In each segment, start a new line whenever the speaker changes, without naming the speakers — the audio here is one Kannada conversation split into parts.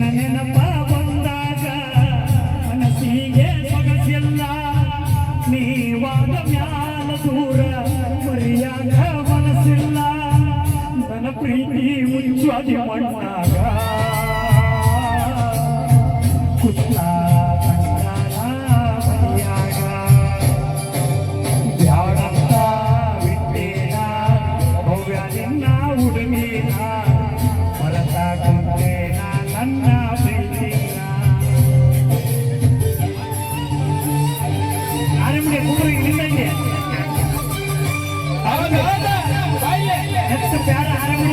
ನನೆನಪ ಬಂದಾಗ ಮನಸಿಗೆ ಮಗಸిల్లా ನೀವಾದೆ ಮ್ಯಾಲತೂರ ಮರಿಯಾ ಕವನಸిల్లా ನನ್ನ ಪ್ರೀತಿ ಮುಚ್ಚಾದ ಮಣ್ಣಾಗ. ಕುಟ್ಟಾ ಪಂಚನಾ
ಮರಿಯಾಗ. یادಂತ ಬಿಟ್ಟೆ
ನಾ ಪ್ಯಾರ ಆರಂಭಿಸಿದೆ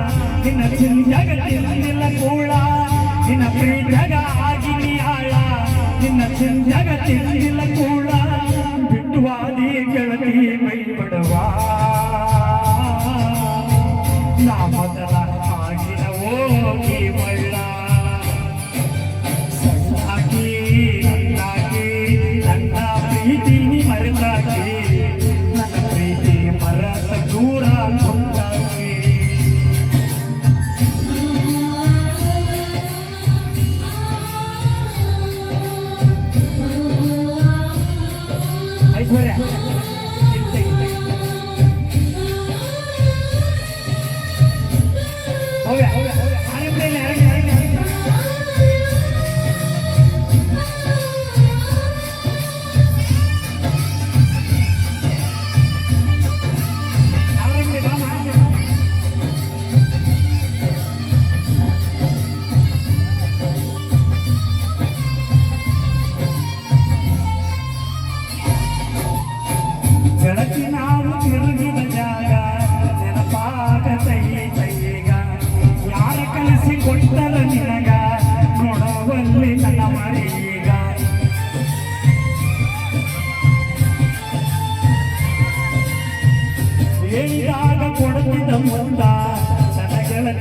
ನಿನ್ನ ಚಿಂತ್ಯಾಗ ತಿಂದಿಲ್ಲ ಕೂಳ ನಿನ್ನ ಪ್ರೀತಿಯಾಗ ಆಗಿನಿ ಆಳ ನಿನ್ನ ಚಿಂತ್ಯಾಗ ತಿಂದಿಲ್ಲ ಕೂಳ ಬಿಟ್ಟು ವಾದಿ ಗೆಳತಿ ಮೈ ಬಡವಾ ಹೌದಾ ಹೌದಾ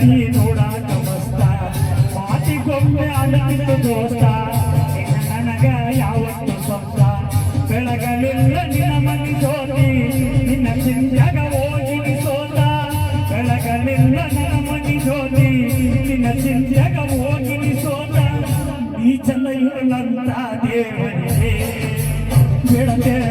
ನನ್ನ ಗೆಳತಿ ನೋಡಾಕ ಮಸ್ತ ಮಾತಿಗೊಮ್ಮೆ ಅಡಗಿದ ದೋಸ್ತ ನನಗ ಯಾವತ್ತು ಸ್ವಂತ. ಬೆಳಗಲಿಲ್ಲ ನಿನ್ನ ಮನಿ ಜೋತಿ ನಿನ್ನ ಚಿಂತ್ಯಾಗ ಹೋಗಿ ಸೋತ ಬೆಳಗಲಿಲ್ಲ ನಿನ್ನ ಮನಿ ಜೋತಿ ನಿನ್ನ ಚಿಂತ್ಯಾಗ ಹೋಗಿ ಸೋತ ಈ ಚಂದ ಇರಲಂತ ದೇವರಿಗೆ ಬೆಳಗೇನ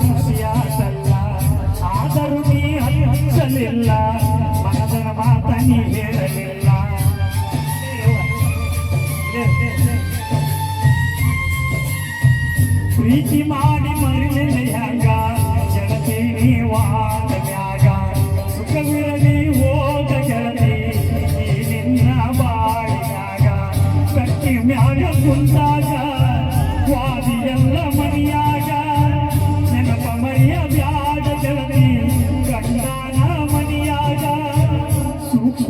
ಖುಷಿಯಾದಲ್ಲ ಆದರೂ ನೀ ಹಚ್ಚಲಿಲ್ಲ ಮನದನ ಮಾತ ನೀ ಹೇಳಲಿಲ್ಲ. ಪ್ರೀತಿ ಮಾಡಿ ಮರಿಲೆಯಾಗ ಗೆಳತಿ ನೀವಾದ ಮ್ಯಾಗ ಸುಖವಿರಲಿ ಹೋಗ ಗೆಳತಿ ನಿನ್ನ ಬಾಳಿಯಾಗ. ಕಟ್ಟಿ ಮ್ಯಾಗ ಕುಂತಾಗ